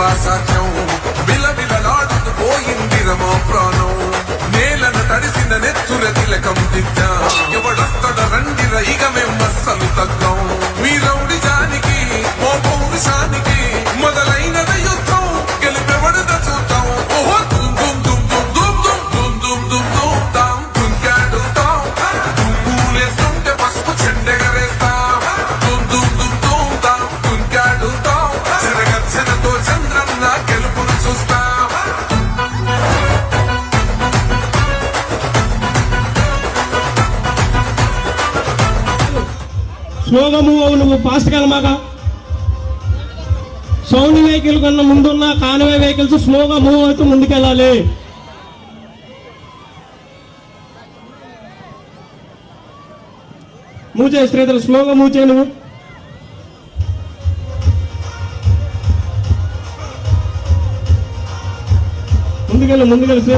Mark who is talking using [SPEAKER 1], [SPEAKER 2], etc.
[SPEAKER 1] ప్రేమ సాధ్యం విలవిలలాడుతూ పోయిందిరమో ప్రాణం. నేలను తడిసిన నెత్తుర తిలకం.
[SPEAKER 2] స్లోగా మూవ్ నువ్వు ఫాస్ట్ సౌండ్ వెహికల్ కన్నా ముందున్న కాన్వే వెహికల్స్ స్లోగా మూవ్ అవుతూ ముందుకెళ్ళాలి. మూవ్ చేయి శ్రీధర్ స్లోగా మూవ్ చేయి నువ్వు. ముందుకెళ్ళు ముందుకెళ్ళు